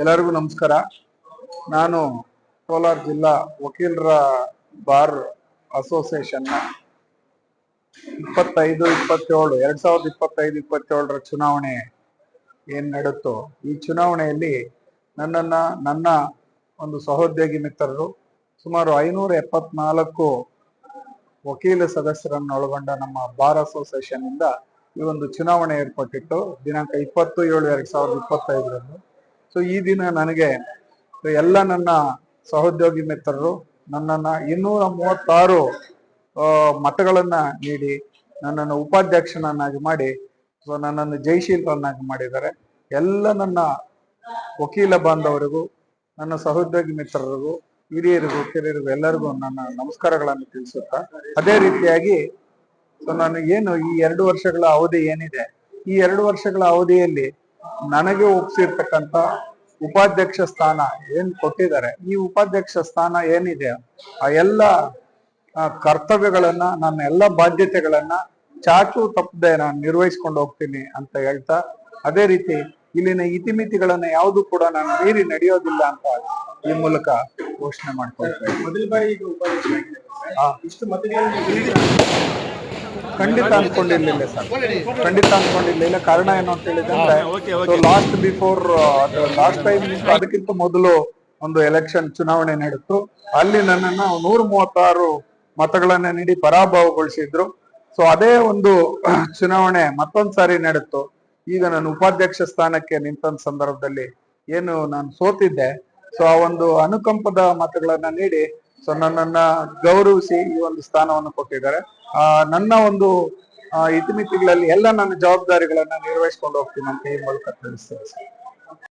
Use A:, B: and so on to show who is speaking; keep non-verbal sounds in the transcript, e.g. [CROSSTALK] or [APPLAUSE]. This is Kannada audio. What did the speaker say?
A: ಎಲ್ಲರಿಗೂ ನಮಸ್ಕಾರ. ನಾನು ಕೋಲಾರ ಜಿಲ್ಲಾ ವಕೀಲರ ಬಾರ್ ಅಸೋಸಿಯೇಷನ್ ಇಪ್ಪತ್ತೈದು, ಇಪ್ಪತ್ತೇಳು, ಎರಡ್ ಸಾವಿರದ ಇಪ್ಪತ್ತೈದು, ಇಪ್ಪತ್ತೇಳರ ಚುನಾವಣೆ ಏನ್ ನಡುತ್ತೋ ಈ ಚುನಾವಣೆಯಲ್ಲಿ ನನ್ನನ್ನ, ನನ್ನ ಒಂದು ಸಹೋದ್ಯೋಗಿ ಮಿತ್ರರು ಸುಮಾರು ಐನೂರ ಎಪ್ಪತ್ನಾಲ್ಕು ವಕೀಲ ಸದಸ್ಯರನ್ನು ಒಳಗೊಂಡ ನಮ್ಮ ಬಾರ್ ಅಸೋಸಿಯೇಷನ್ ಇಂದ ಈ ಒಂದು ಚುನಾವಣೆ ಏರ್ಪಟ್ಟಿತ್ತು. ದಿನಾಂಕ ಇಪ್ಪತ್ತು ಏಳು, ಎರಡ್ ಸಾವಿರದ ಇಪ್ಪತ್ತೈದರಂದು. ಸೊ ಈ ದಿನ ನನಗೆ ಎಲ್ಲ ನನ್ನ ಸಹೋದ್ಯೋಗಿ ಮಿತ್ರರು, ನನ್ನನ್ನ ಇನ್ನೂರ ಮೂವತ್ತಾರು ಮತಗಳನ್ನ ನೀಡಿ, ನನ್ನನ್ನು ಉಪಾಧ್ಯಕ್ಷನನ್ನಾಗಿ ಮಾಡಿ ಸೊ ನನ್ನನ್ನು ಜಯಶೀಲರನ್ನಾಗಿ ಮಾಡಿದ್ದಾರೆ. ಎಲ್ಲ ನನ್ನ ವಕೀಲ ಬಾಂಧವರಿಗೂ, ನನ್ನ ಸಹೋದ್ಯೋಗಿ ಮಿತ್ರರಿಗೂ, ಹಿರಿಯರಿಗೂ ಕಿರಿಯರಿಗೂ ಎಲ್ಲರಿಗೂ ನನ್ನ ನಮಸ್ಕಾರಗಳನ್ನು ತಿಳಿಸುತ್ತಾ, ಅದೇ ರೀತಿಯಾಗಿ ಸೊ ನಾನು ಏನು ಈ ಎರಡು ವರ್ಷಗಳ ಅವಧಿ ಏನಿದೆ, ಈ ಎರಡು ವರ್ಷಗಳ ಅವಧಿಯಲ್ಲಿ ನನಗೆ ಒಪ್ಸಿರ್ತಕ್ಕಂತ ಉಪಾಧ್ಯಕ್ಷ ಸ್ಥಾನ ಏನ್ ಕೊಟ್ಟಿದ್ದಾರೆ ಈ ಉಪಾಧ್ಯಕ್ಷ ಸ್ಥಾನ ಏನಿದೆ ಆ ಎಲ್ಲ ಕರ್ತವ್ಯಗಳನ್ನ ನನ್ನ ಎಲ್ಲ ಬಾಧ್ಯತೆಗಳನ್ನ ಚಾಚು ತಪ್ಪದೆ ನಾನು ನಿರ್ವಹಿಸ್ಕೊಂಡು ಹೋಗ್ತೀನಿ ಅಂತ ಹೇಳ್ತಾ ಅದೇ ರೀತಿ ಇಲ್ಲಿನ ಇತಿಮಿತಿಗಳನ್ನ ಯಾವುದು ಕೂಡ ನಾನು ಮೀರಿ ನಡೆಯೋದಿಲ್ಲ ಅಂತ ಈ ಮೂಲಕ ಘೋಷಣೆ ಮಾಡ್ಕೊಳ್ತೇನೆ ಖಂಡಿತ ಅನ್ಕೊಂಡಿರ್ಲಿಲ್ಲ ಸರ್. ಖಂಡಿತ ಅನ್ಕೊಂಡಿರ್ಲಿಲ್ಲ ಕಾರಣ ಏನು ಅಂತ ಹೇಳಿದ್ರೆ ಲಾಸ್ಟ್ ಬಿಫೋರ್ ಲಾಸ್ಟ್ ಟೈಮ್ ಅದಕ್ಕಿಂತ ಮೊದಲು ಒಂದು ಎಲೆಕ್ಷನ್ ಚುನಾವಣೆ ನಡೆಯಿತು. ಅಲ್ಲಿ ನನ್ನನ್ನ ನೂರ ಮೂವತ್ತಾರು ಮತಗಳನ್ನ ನೀಡಿ ಪರಾಭವಗೊಳಿಸಿದ್ರು. ಸೊ ಅದೇ ಒಂದು [CLEARS THROAT] ಚುನಾವಣೆ ಮತ್ತೊಂದ್ ಸಾರಿ ನಡೆಯಿತು. ಈಗ ನಾನು ಉಪಾಧ್ಯಕ್ಷ ಸ್ಥಾನಕ್ಕೆ ನಿಂತ ಸಂದರ್ಭದಲ್ಲಿ ಏನು ನಾನು ಸೋತಿದ್ದೆ. ಸೊ ಆ ಒಂದು ಅನುಕಂಪದ ಮತಗಳನ್ನ ನೀಡಿ ಸೊ ನನ್ನನ್ನ ಗೌರವಿಸಿ ಈ ಒಂದು ಸ್ಥಾನವನ್ನು ಕೊಟ್ಟಿದ್ದಾರೆ. ಆ, ನನ್ನ ಒಂದು ಇತಿಮಿತಿಗಳಲ್ಲಿ ಎಲ್ಲ ನನ್ನ ಜವಾಬ್ದಾರಿಗಳನ್ನ ನಿರ್ವಹಿಸ್ಕೊಂಡು ಹೋಗ್ತೀನಿ ಅಂತ ಈ ಮೂಲಕ ತಿಳಿಸ್ತೇನೆ